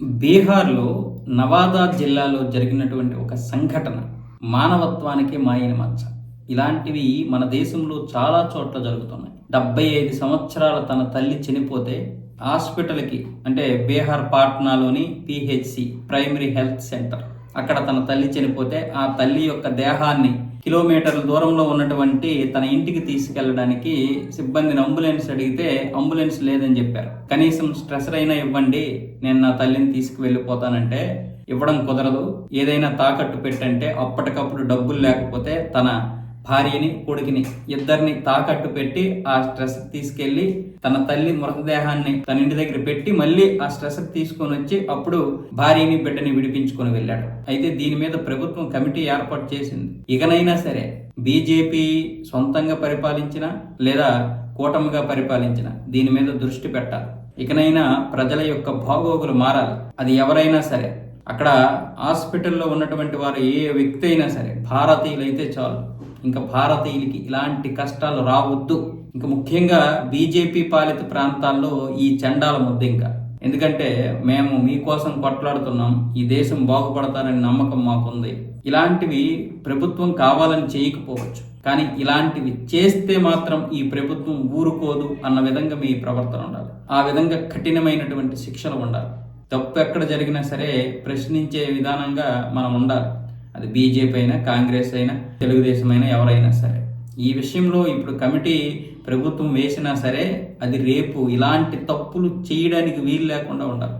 బీహార్లో నవాదా జిల్లాలో జరిగినటువంటి ఒక సంఘటన మానవత్వానికి మాయని మచ్చ ఇలాంటివి మన దేశంలో చాలా చోట్ల జరుగుతున్నాయి. డెబ్బై ఐదు సంవత్సరాల తన తల్లి చనిపోతే హాస్పిటల్కి అంటే బీహార్ పాట్నాలోని పిహెచ్సి ప్రైమరీ హెల్త్ సెంటర్ అక్కడ తన తల్లి చనిపోతే ఆ తల్లి యొక్క దేహాన్ని కిలోమీటర్ల దూరంలో ఉన్నటువంటి తన ఇంటికి తీసుకెళ్ళడానికి సిబ్బందిని అంబులెన్స్ అడిగితే అంబులెన్స్ లేదని చెప్పారు. కనీసం స్ట్రెసర్ అయినా ఇవ్వండి నేను నా తల్లిని తీసుకువెళ్ళిపోతానంటే ఇవ్వడం కుదరదు. ఏదైనా తాకట్టు పెట్టంటే అప్పటికప్పుడు డబ్బులు లేకపోతే తన భార్యని కొడుకుని ఇద్దరిని తాకట్టు పెట్టి ఆ స్ట్రెస్ తీసుకెళ్ళి తన తల్లి మృతదేహాన్ని తన ఇంటి దగ్గర పెట్టి మళ్ళీ ఆ స్ట్రెస్ తీసుకొని వచ్చి అప్పుడు భార్యని బిడ్డని విడిపించుకొని వెళ్ళాడు. అయితే దీని మీద ప్రభుత్వం కమిటీ ఏర్పాటు చేసింది. ఇకనైనా సరే బీజేపీ సొంతంగా పరిపాలించిన లేదా కూటమిగా పరిపాలించిన దీని మీద దృష్టి పెట్టాలి. ఇకనైనా ప్రజల యొక్క భాగోగులు మారాలి. అది ఎవరైనా సరే అక్కడ హాస్పిటల్లో ఉన్నటువంటి వారు ఏ వ్యక్తి అయినా సరే భారతీయులైతే చాలు. ఇంకా భారతీయులకి ఇలాంటి కష్టాలు రావద్దు. ఇంకా ముఖ్యంగా బీజేపీ పాలిత ప్రాంతాల్లో ఈ చండాల ముద్ద ఇంకా. ఎందుకంటే మేము మీకోసం కొట్లాడుతున్నాం ఈ దేశం బాగుపడతారని నమ్మకం మాకుంది. ఇలాంటివి ప్రభుత్వం కావాలని చేయకపోవచ్చు. కానీ ఇలాంటివి చేస్తే మాత్రం ఈ ప్రభుత్వం ఊరుకోదు అన్న విధంగా మీ ప్రవర్తన ఉండాలి. ఆ విధంగా కఠినమైనటువంటి శిక్షలు ఉండాలి. తప్పు ఎక్కడ జరిగినా సరే ప్రశ్నించే విధానంగా మనం ఉండాలి. అది బీజేపీ అయినా కాంగ్రెస్ అయినా తెలుగుదేశం అయినా ఎవరైనా సరే. ఈ విషయంలో ఇప్పుడు కమిటీ ప్రభుత్వం వేసినా సరే అది రేపు ఇలాంటి తప్పులు చేయడానికి వీలు లేకుండా ఉండాలి.